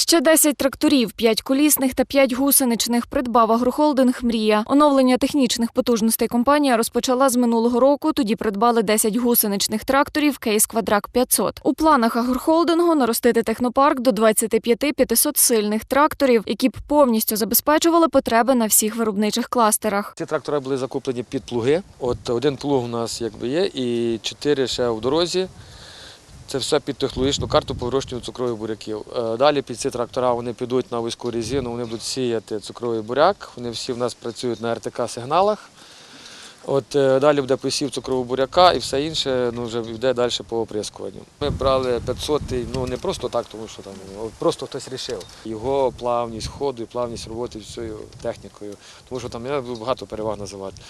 Ще 10 тракторів, 5 колісних та 5 гусеничних придбав агрохолдинг Мрія. Оновлення технічних потужностей компанія розпочала з минулого року. Тоді придбали 10 гусеничних тракторів Кейс Квадрак 500. У планах агрохолдингу наростити технопарк до 25 500-сильних тракторів, які б повністю забезпечували потреби на всіх виробничих кластерах. Ці трактори були закуплені під плуги. От один плуг у нас якби є, і чотири ще в дорозі. Це все під технологічну карту по цукрових буряків. Е, Далі під ці трактора вони підуть на вузьку резину, вони будуть сіяти цукровий буряк. Вони всі в нас працюють на РТК-сигналах. От е, далі буде посів цукрового буряка і все інше ну, вже йде далі по оприскуванню. Ми брали 500 ну не просто так, тому що там просто хтось рішив. Його плавність ходу і плавність роботи з цією технікою. Тому що там я багато переваг називати.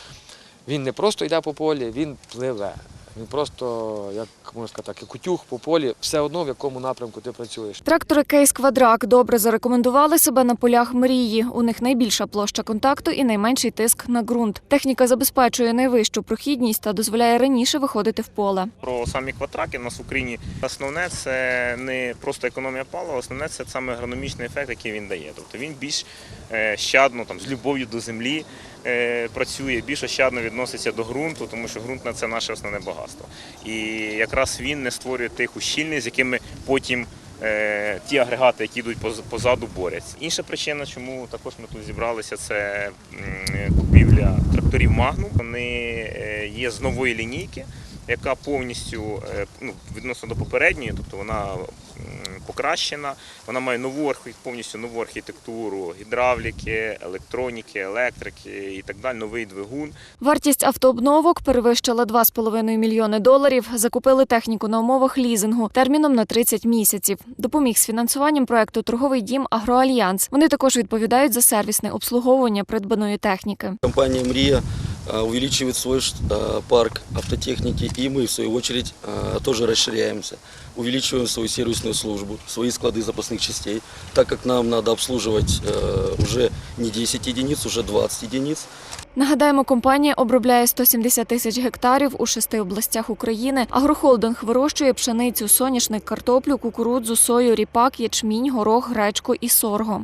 Він не просто йде по полі, він пливе. Він просто, як можна сказати, так, як утюг по полі, все одно в якому напрямку ти працюєш. Трактори Кейс Квадрак добре зарекомендували себе на полях мрії. У них найбільша площа контакту і найменший тиск на ґрунт. Техніка забезпечує найвищу прохідність та дозволяє раніше виходити в поле. Про самі квадраки у нас в Україні основне це не просто економія палива, основне це саме агрономічний ефект, який він дає. Тобто він більш е, щадно, там, з любов'ю до землі працює, більш ощадно відноситься до ґрунту, тому що ґрунт це наше основне багатство. І якраз він не створює тих ущільниць, з якими потім. е, Ті агрегати, які йдуть позаду, борються. Інша причина, чому також ми тут зібралися, це купівля тракторів Magnum. Вони е, є з нової лінійки, яка повністю е, ну, відносно до попередньої, тобто вона покращена, вона має нову повністю нову архітектуру гідравліки, електроніки, електрики і так далі, новий двигун. Вартість автообновок перевищила 2,5 мільйони доларів. Закупили техніку на умовах лізингу терміном на 30 місяців. Допоміг з фінансуванням проекту торговий дім Агроальянс. Вони також відповідають за сервісне обслуговування придбаної техніки. Компания «Мрия» а, увеличивает свой парк автотехники, и мы, в свою очередь, а, тоже расширяемся Увеличиваем свою сервисную службу, свои склады запасных частей, так как нам надо обслуживать э, уже не 10 единиц, уже 20 единиц. Нагадаємо, компанія обробляє 170 тисяч гектарів у шести областях України. Агрохолдинг вирощує пшеницю, соняшник, картоплю, кукурудзу, сою, ріпак, ячмінь, горох, гречку і сорго.